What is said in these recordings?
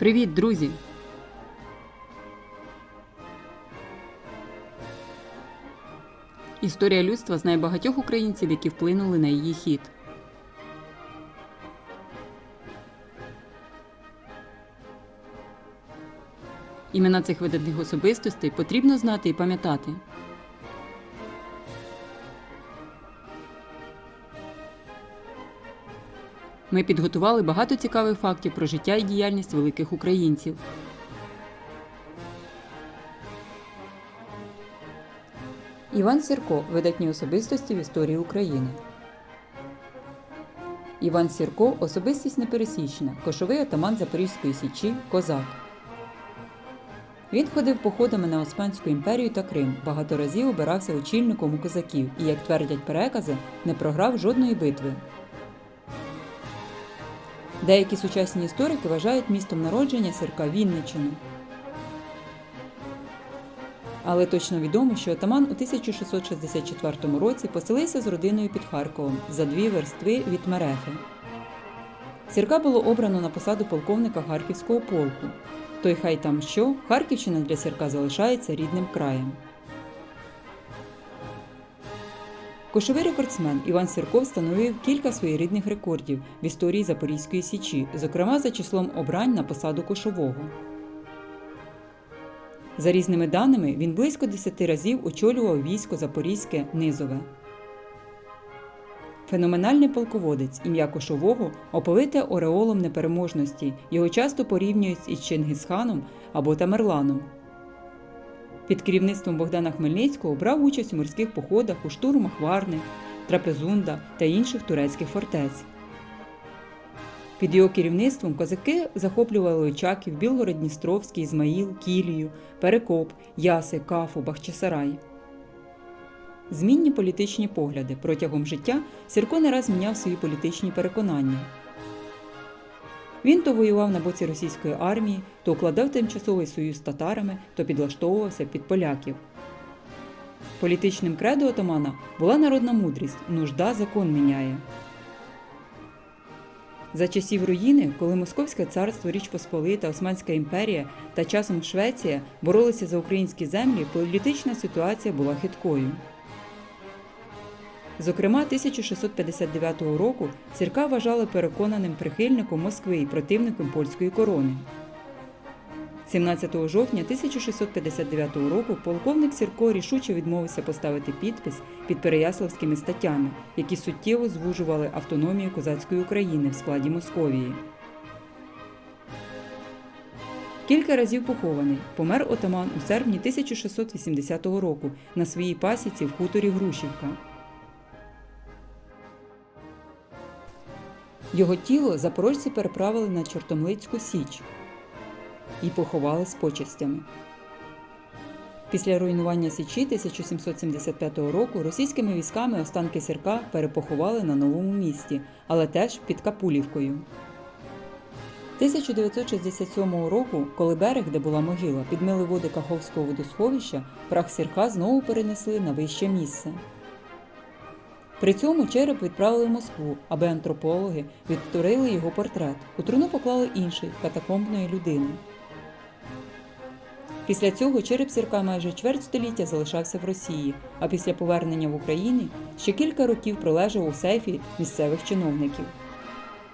Привіт, друзі! Історія людства знає багатьох українців, які вплинули на її хід. Імена цих видатних особистостей потрібно знати і пам'ятати. Ми підготували багато цікавих фактів про життя і діяльність великих українців. Іван Сірко видатні особистості в історії України. Іван Сірко особистість непересічна, кошовий отаман Запорізької січі, козак. Він ходив походами на Османську імперію та Крим, багато разів обирався очільником у козаків і, як твердять перекази, не програв жодної битви. Деякі сучасні історики вважають містом народження Сірка Вінниччину. Але точно відомо, що отаман у 1664 році поселився з родиною під Харковом за дві верстви від Мерехи. Сірка було обрано на посаду полковника Харківського полку. Той хай там що, Харківщина для Сірка залишається рідним краєм. Кошовий рекордсмен Іван Сірко встановив кілька своєрідних рекордів в історії Запорізької січі, зокрема за числом обрань на посаду кошового. За різними даними, він близько 10 разів очолював військо Запорізьке Низове. Феноменальний полководець ім'я Кошового оповите ореолом непереможності. Його часто порівнюють із Чингисханом або Тамерланом. Під керівництвом Богдана Хмельницького брав участь у морських походах у штурмах Варни, Трапезунда та інших турецьких фортець. Під його керівництвом козаки захоплювали Очаків, Білгород-Дністровський, Ізмаїл, Кілію, Перекоп, Яси, Кафу, Бахчисарай. Змінні політичні погляди протягом життя Сірко не раз міняв свої політичні переконання. Він то воював на боці російської армії, то укладав тимчасовий союз з татарами, то підлаштовувався під поляків. Політичним кредо отамана була народна мудрість нужда закон міняє. За часів руїни, коли Московське царство, Річ Посполита, Османська імперія та часом Швеція боролися за українські землі, політична ситуація була хиткою. Зокрема, 1659 року Сірка вважали переконаним прихильником Москви і противником польської корони. 17 жовтня 1659 року полковник Сірко рішуче відмовився поставити підпис під Переяславськими статтями, які суттєво звужували автономію козацької України в складі Московії. Кілька разів похований помер отаман у серпні 1680 року на своїй пасіці в хуторі Грушівка. Його тіло запорожці переправили на Чортомлицьку Січ і поховали з почестями. Після руйнування Січі 1775 року російськими військами останки Сірка перепоховали на новому місті, але теж під Капулівкою. 1967 року, коли берег, де була могила, підмили води Каховського водосховища, прах Сірка знову перенесли на вище місце. При цьому череп відправили в Москву, аби антропологи відтворили його портрет. У труну поклали інший катакомбної людини. Після цього череп сірка майже чверть століття залишався в Росії, а після повернення в Україні ще кілька років пролежав у сейфі місцевих чиновників.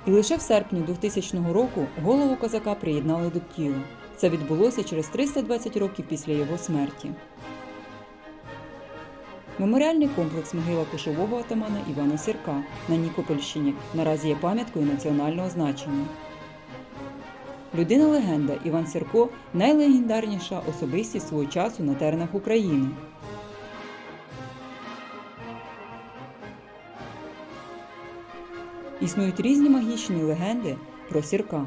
І лише в серпні 2000 року голову козака приєднали до тіла. Це відбулося через 320 років після його смерті. Меморіальний комплекс могила кошового атамана Івана Сірка на Нікопольщині наразі є пам'яткою національного значення. Людина легенда Іван Сірко найлегендарніша особистість свого часу на теренах України. Існують різні магічні легенди про Сірка.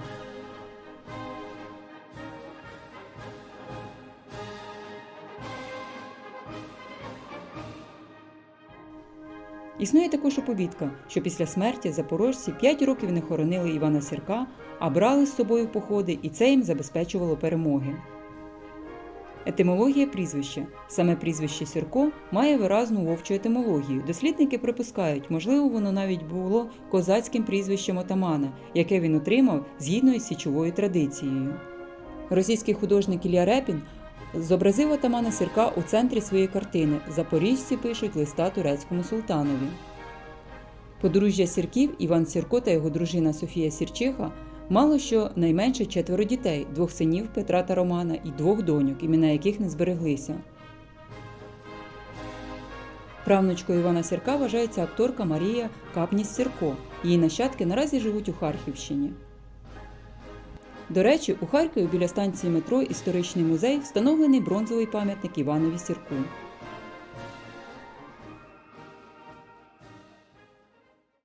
Існує також оповідка, що після смерті запорожці 5 років не хоронили Івана Сірка, а брали з собою походи, і це їм забезпечувало перемоги. Етимологія прізвища. Саме прізвище Сірко має виразну вовчу етимологію. Дослідники припускають, можливо, воно навіть було козацьким прізвищем отамана, яке він отримав згідно із січовою традицією. Російський художник Ілля Репін зобразив отамана Сірка у центрі своєї картини Запоріжці пишуть листа турецькому султанові. Подружжя Сірків Іван Сірко та його дружина Софія Сірчиха мало що найменше четверо дітей, двох синів Петра та Романа і двох доньок, імена яких не збереглися. Правнучкою Івана Сірка вважається акторка Марія Капніс Сірко. Її нащадки наразі живуть у Харківщині. До речі, у Харкові біля станції метро Історичний музей встановлений бронзовий пам'ятник Іванові Сірку.